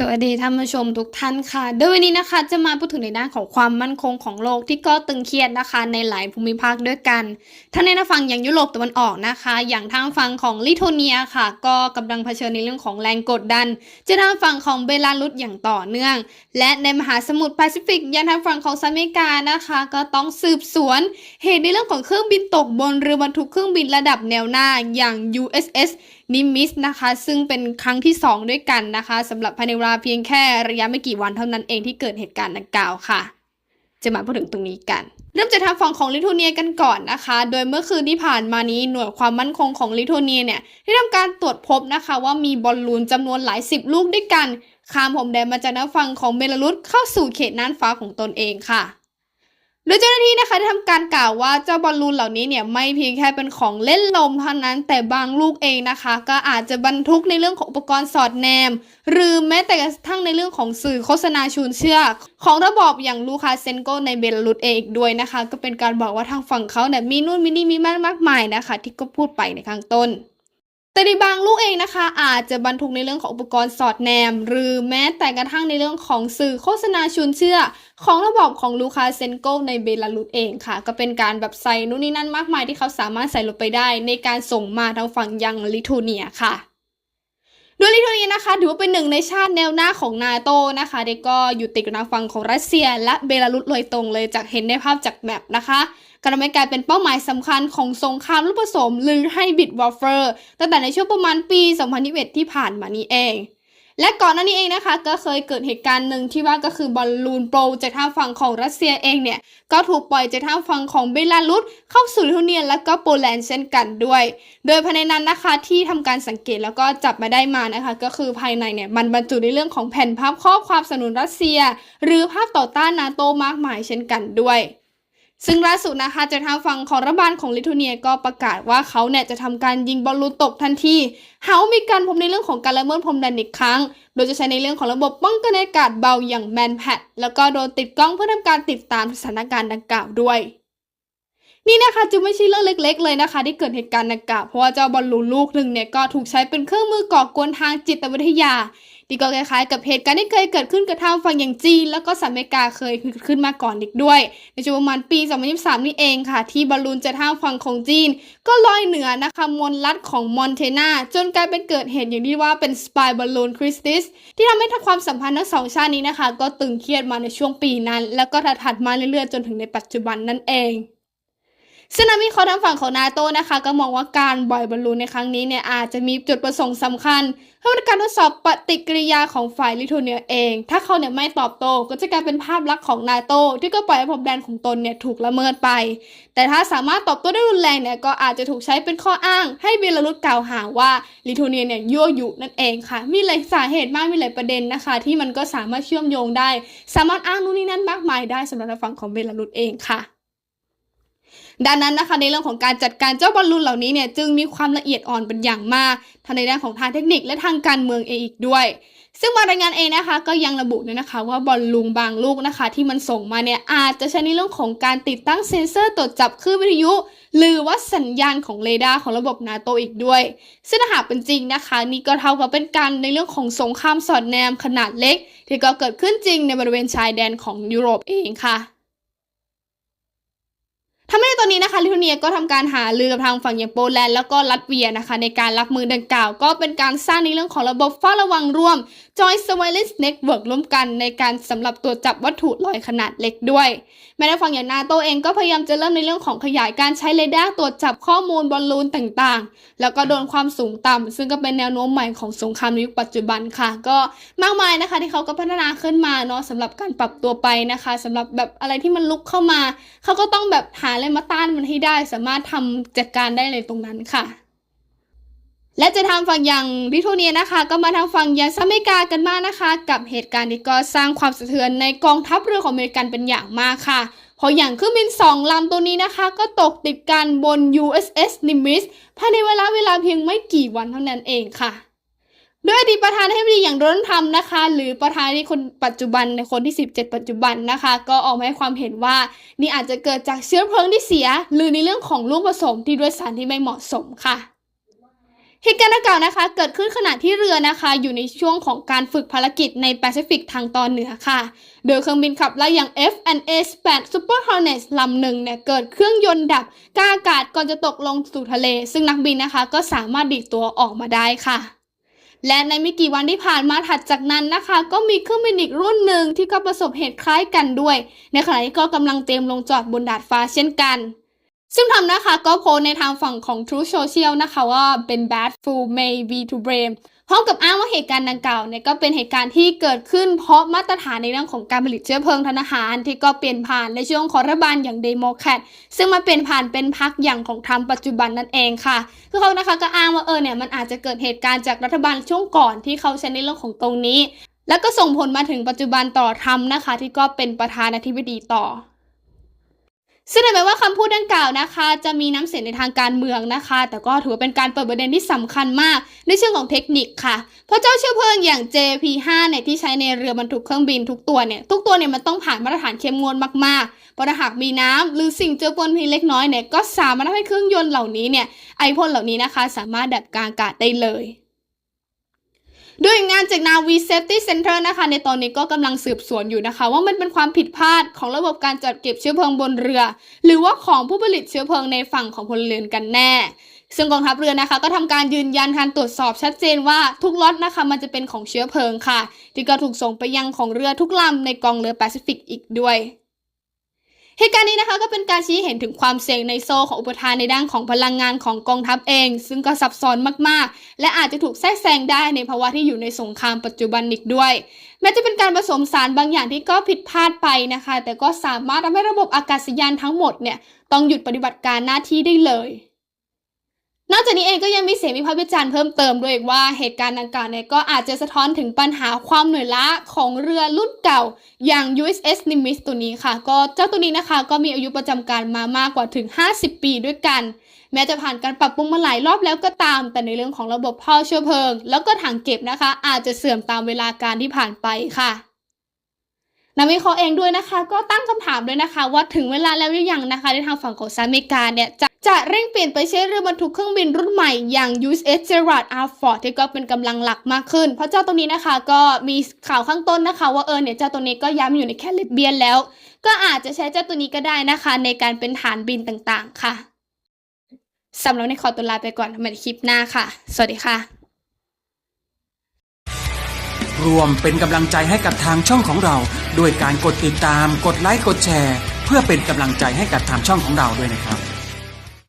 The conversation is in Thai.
สวัสดีท่านผู้ชมทุกท่านค่ะ โดยวันนี้นะคะจะมาพูดถึงในด้านของความมั่นคงของโลกที่ก็ตึงเครียดนะคะในหลายภูมิภาคด้วยกัน ทั้งในทางฝั่งอย่างยุโรปตะวันออกนะคะ อย่างทางฝั่งของลิทัวเนียค่ะ ก็กำลังเผชิญในเรื่องของแรงกดดัน จะทางฝั่งของเบลารุสอย่างต่อเนื่อง และในมหาสมุทรแปซิฟิกยังทางฝั่งของสหรัฐอเมริกานะคะ ก็ต้องสืบสวน เหตุในเรื่องของเครื่องบินตกบนเรือบรรทุกเครื่องบินระดับแนวหน้าอย่าง USS นิมิสนะคะ ซึ่งเป็นครั้งที่ 2 ด้วยกันนะคะสำหรับภายในเวลาเพียงแค่ระยะไม่กี่วันเท่านั้นเองที่เกิดเหตุการณ์ดังกล่าวค่ะ จะมาพูดถึงตรงนี้กันเริ่มจากทางฝั่งของลิทัวเนียกันก่อนนะคะ โดยเมื่อคืนที่ผ่านมานี้หน่วยความมั่นคงของลิทัวเนียเนี่ยได้ทำการตรวจพบนะคะ ว่ามีบอลลูนจำนวนหลายสิบลูกด้วยกันข้ามผมแดนมาจากทาฝั่งของเบลารุสเข้าสู่เขตน่านฟ้าของตนเองค่ะ โดยเจ้าหน้าที่นะคะได้ทำการกล่าวว่าเจ้าบอลลูนเหล่านี้เนี่ยไม่เพียงแค่เป็นของเล่นลมเท่านั้นแต่บางลูกเองนะคะ ก็อาจจะบรรทุกในเรื่องของอุปกรณ์สอดแนม หรือแม้แต่กระทั่งในเรื่องของสื่อโฆษณาชวนเชื่อ ของระบอบอย่างลูคาเซนโกในเบลารุสเองอีกด้วยนะคะ ก็เป็นการบอกว่าทางฝั่งเขาเนี่ยมีนู่นมีนี่มีมากมากมายนะคะ ที่ก็พูดไปในข้างต้น แต่ในบางลูกเองนะคะ อาจจะบรรทุกในเรื่องของอุปกรณ์สอดแนม หรือแม้แต่กระทั่งในเรื่องของสื่อโฆษณาชวนเชื่อ ของระบบของลูคาเซนโกในเบลารุสเองค่ะ ก็เป็นการแบบใส่นู่นนี่นั่นมากมายที่เขาสามารถใส่ลงไปได้ ในการส่งมาทางฝั่งยังลิทัวเนียค่ะ โดยลิทัวเนียนะคะถือว่าเป็นหนึ่งในชาติแนวหน้าของนาโตนะคะเด็กก็อยู่ติดกับทางฝั่งของรัสเซีย และเบลารุสโดยตรงเลยจากเห็นได้ภาพจากแมปนะคะการทำให้กลายเป็นเป้าหมายสำคัญของสงครามลูกผสมหรือให้บิดวอร์เฟอร์ตั้งแต่ในช่วงประมาณปี 2021 ที่ผ่านมานี้เอง และก่อนหน้านี้เองนะคะ ก็เคยเกิดเหตุการณ์หนึ่งที่ว่าก็คือบอลลูนโปรจากทางฝั่งของรัสเซียเองเนี่ย ก็ถูกปล่อยจากทางฝั่งของเบลารุสเข้าสู่ลิทัวเนียและก็โปแลนด์เช่นกันด้วย โดยภายในนั้นนะคะที่ทำการสังเกตแล้วก็จับมาได้มานะคะ ก็คือภายในเนี่ยมันบรรจุในเรื่องของแผ่นภาพข้อความสนับสนุนรัสเซีย หรือภาพต่อต้านนาโตมากมายเช่นกันด้วย ซึ่งล่าสุดนะคะจากทางฝั่งของรัฐบาลของลิทัวเนียก็ประกาศว่าเขาเนี่ยจะทำการยิงบอลลูนตกทันทีหากว่ามีการพบในเรื่องของการละเมิดพรมแดนอีกครั้ง โดยจะใช้ในเรื่องของระบบป้องกันอากาศเบาอย่างแมนแพดแล้วก็โดนติดกล้องเพื่อทำการติดตามสถานการณ์ดังกล่าวด้วยนี่นะคะจึงไม่ใช่เรื่องเล็ก ๆ เลยนะคะ ที่เกิดเหตุการณ์ดังกล่าวเพราะว่าเจ้าบอลลูนลูกหนึ่งเนี่ยก็ถูกใช้เป็นเครื่องมือก่อกวนทางจิตวิทยา ที่ก็คล้ายๆกับเหตุการณ์ที่เคยเกิดขึ้นกับทางฝั่งอย่างจีน แล้วก็สหรัฐอเมริกาเคยเกิดขึ้นมาก่อนอีกด้วย ในช่วงประมาณปี 2023 นี่เองค่ะ ที่บอลลูนจากทางฝั่งของจีน ก็ลอยเหนือนะคะมวลรัฐของมอนเทนาจนกลายเป็นเกิดเหตุอย่างที่ว่าเป็นสปายบอลลูนคริสติสที่ทำให้ทั้งความสัมพันธ์ทั้งสองชาตินี้นะคะ ก็ตึงเครียดมาในช่วงปีนั้น แล้วก็ถัดมาเรื่อยๆจนถึงในปัจจุบันนั่นเอง ซึ่งนักวิเคราะห์ทางฝั่งของนาโตนะคะ ก็มองว่าการปล่อยบอลลูนในครั้งนี้เนี่ยอาจจะมีจุดประสงค์สำคัญเพื่อเป็นการทดสอบปฏิกิริยาของฝ่ายลิทัวเนียเอง ถ้าเขาเนี่ยไม่ตอบโต้ก็จะกลายเป็นภาพลักษณ์ของนาโตที่ก็ปล่อยให้พรมแดนของตนเนี่ยถูกละเมิดไป แต่ถ้าสามารถตอบโต้ได้รุนแรงเนี่ยก็อาจจะถูกใช้เป็นข้ออ้าง ให้เบลารุสกล่าวหาว่าลิทัวเนียเนี่ยยั่วยุนั่นเองค่ะ มีหลายสาเหตุมากมีหลายประเด็นนะคะ ที่มันก็สามารถเชื่อมโยงได้ สามารถอ้างนู่นนี่นั่นมากมายได้สำหรับทางฝั่งของเบลารุสเองค่ะ ดังนั้นนะคะในเรื่องของการจัดการเจ้าบอลลูนเหล่านี้เนี่ยจึงมีความละเอียดอ่อนเป็นอย่างมากทั้งในด้านของทางเทคนิคและทางการเมืองเองอีกด้วย ซึ่งบารายงานเองนะคะก็ยังระบุด้วยนะคะว่าบอลลูนบางลูกนะคะ ที่มันส่งมาเนี่ยอาจจะใช้ในเรื่องของการติดตั้งเซ็นเซอร์ตรวจจับคลื่นวิทยุ หรือว่าสัญญาณของเรดาร์ของระบบนาโตอีกด้วย ซึ่งหากเป็นจริงนะคะ นี่ก็เท่ากับเป็นการในเรื่องของสงครามสอดแนมขนาดเล็ก ที่ก็เกิดขึ้นจริงในบริเวณชายแดนของยุโรปเองค่ะ ทำให้ตอนนี้นะคะลิทัวเนียก็ทำการหารือกับทางฝั่งอย่างโปแลนด์แล้วก็ลัตเวียนะคะ ในการรับมือดังกล่าว ก็เป็นการสร้างในเรื่องของระบบเฝ้าระวังร่วม Joint Surveillance Network ร่วมกันในการสำหรับตรวจจับวัตถุลอยขนาดเล็กด้วย แม้ในฝั่งอย่างนาโตเองก็พยายามจะเริ่มในเรื่องของขยายการใช้เรดาร์ตรวจจับข้อมูลบอลลูนต่างๆ แล้วก็โดนความสูงต่ำซึ่งก็เป็นแนวโน้มใหม่ของสงครามในยุคปัจจุบันค่ะ ก็มากมายนะคะที่เขาก็พัฒนาขึ้นมาเนาะสำหรับการปรับตัวไปนะคะสำหรับแบบอะไรที่มันลุกเข้ามา เขาก็ต้องแบบหาอะไรมาต้านมันให้ได้ สามารถทำจัดการได้เลยตรงนั้นค่ะ และจะทำฝั่งอย่างลิทัวเนียนะคะ ก็มาทางฝั่งยางสเมริกากันมากนะคะ กับเหตุการณ์ที่ก็สร้างความสะเทือนในกองทัพเรือของอเมริกันเป็นอย่างมากค่ะเพราะอย่างเครื่องบินสองลำตัวนี้นะคะ ก็ตกติดกันบน USS Nimitz ภายในเวลาเวลาเพียงไม่กี่วันเท่านั้นเองค่ะ โดยอดีตประธานาธิบดีอย่างโดนัลด์ทรัมป์นะคะ หรือประธานาธิบดีคนปัจจุบันในคนที่ 17 ปัจจุบันนะคะ ก็ออกมาให้ความเห็นว่านี่อาจจะเกิดจากเชื้อเพลิงที่เสีย หรือในเรื่องของลูกผสมที่ด้วยสารที่ไม่เหมาะสมค่ะเหตุการณ์ดังกล่าวนะคะ เกิดขึ้นขณะที่เรือนะคะ อยู่ในช่วงของการฝึกภารกิจในแปซิฟิกทางตอนเหนือค่ะ โดยเครื่องบินขับไล่อย่าง F&S 8 Super Hornet ลำหนึ่งเนี่ย เกิดเครื่องยนต์ดับกาอากาศก่อนจะตกลงสู่ทะเล ซึ่งนักบินนะคะก็สามารถดีดตัวออกมาได้ค่ะ และในไม่กี่วันที่ผ่านมาถัดจากนั้นนะคะ ก็มีเครื่องบินอีกรุ่นหนึ่งที่ก็ประสบเหตุคล้ายกันด้วย ในขณะที่ก็กำลังเตรียมลงจอดบนดาดฟ้าเช่นกัน ซึ่งทำนะคะก็โพสในทางฝั่งของ True Social นะคะว่าเป็น bad fool may be to blame พร้อมกับอ้างว่าเหตุการณ์ดังกล่าวเนี่ยก็เป็นเหตุการณ์ที่เกิดขึ้นเพราะมาตรฐานในเรื่องของการผลิตเชื้อเพลิงทางทหาร ที่ก็เปลี่ยนผ่านในช่วงขอรัฐบาลอย่างเดโมแครตซึ่งมาเปลี่ยนผ่านเป็นพรรคอย่างของทรัมป์ปัจจุบันนั่นเองค่ะ คือเขานะคะก็อ้างว่าเออเนี่ยมันอาจจะเกิดเหตุการณ์จากรัฐบาลช่วงก่อนที่เขาใช้ในเรื่องของตรงนี้ แล้วก็ส่งผลมาถึงปัจจุบันต่อทรัมป์นะคะ ที่ก็เป็นประธานาธิบดีต่อ ซึ่งถึงแม้ว่าคำพูดดังกล่าวนะคะ จะมีน้ำเสียงในทางการเมืองนะคะ แต่ก็ถือว่าเป็นการเปิดประเด็นที่สำคัญมาก ในเชิงของเทคนิคค่ะ เพราะเจ้าเชื้อเพลิงอย่าง JP5 เนี่ยที่ใช้ในเรือบรรทุกเครื่องบินทุกตัวเนี่ยทุกตัวเนี่ยมันต้องผ่านมาตรฐานเข้มงวดมากๆเพราะหากมีน้ำหรือสิ่งเจือปนเพียงเล็กน้อยเนี่ยก็สามารถทำให้เครื่องยนต์เหล่านี้เนี่ยไอพ่นเหล่านี้นะคะ สามารถดับกลางอากาศได้เลย โดยงานจาก Navi Safety Center นะคะ ในตอนนี้ก็กำลังสืบสวนอยู่นะคะ ว่ามันเป็นความผิดพลาดของระบบการจัดเก็บเชื้อเพลิงบนเรือ หรือว่าของผู้ผลิตเชื้อเพลิงในฝั่งของพลเรือนกันแน่ ซึ่งกองทัพเรือนะคะ ก็ทำการยืนยันการตรวจสอบชัดเจนว่าทุกล็อตนะคะ มันจะเป็นของเชื้อเพลิงค่ะ ที่ก็ถูกส่งไปยังของเรือทุกลำในกองเรือแปซิฟิกอีกด้วย เหตุการณ์นี้นะคะก็เป็นการชี้เห็นถึงความเสี่ยงในโซ่ของอุปทานในด้านของพลังงานของกองทัพเอง ซึ่งก็ซับซ้อนมากๆ และอาจจะถูกแทรกแซงได้ในภาวะที่อยู่ในสงครามปัจจุบันอีกด้วย แม้จะเป็นการผสมสารบางอย่างที่ก็ผิดพลาดไปนะคะ แต่ก็สามารถทำให้ระบบอากาศยานทั้งหมดเนี่ยต้องหยุดปฏิบัติการหน้าที่ได้เลย นอกจากนี้เองก็ยังมีเสียงวิพากษ์วิจารณ์เพิ่มเติมด้วยว่าเหตุการณ์ดังกล่าวเนี่ยก็อาจจะสะท้อนถึงปัญหาความเหนื่อยล้าของเรือรุ่นเก่าอย่าง USS Nimitz ตัวนี้ค่ะ ก็เจ้าตัวนี้นะคะ ก็มีอายุประจำการมามากกว่าถึง 50 ปีด้วยกัน แม้จะผ่านการปรับปรุงมาหลายรอบแล้วก็ตาม แต่ในเรื่องของระบบท่อเชื้อเพลิง แล้วก็ถังเก็บนะคะ อาจจะเสื่อมตามเวลาการที่ผ่านไปค่ะนักวิเคราะห์เองด้วยนะคะ ก็ตั้งคำถามด้วยนะคะ ว่าถึงเวลาแล้วหรือยังนะคะในทางฝั่งของสหรัฐอเมริกาเนี่ยจะ จะเร่งเปลี่ยนไปใช้เรือบรรทุกเครื่องบินรุ่นใหม่อย่าง USS Gerald R. Ford ที่ก็เป็นกำลังหลักมากขึ้น เพราะเจ้าตัวนี้นะคะก็มีข่าวข้างต้นนะคะ ว่าเออเนี่ยเจ้าตัวนี้ก็ย้ำอยู่ในแคริบเบียนแล้ว ก็อาจจะใช้เจ้าตัวนี้ก็ได้นะคะ ในการเป็นฐานบินต่างๆค่ะสำหรับในขอตัวลาไปก่อนใหม่ในคลิปหน้าค่ะ สวัสดีค่ะ รวมเป็นกำลังใจให้กับทางช่องของเราด้วยการกดติดตาม กดไลค์กดแชร์ เพื่อเป็นกำลังใจให้กับทางช่องของเราด้วยนะครับ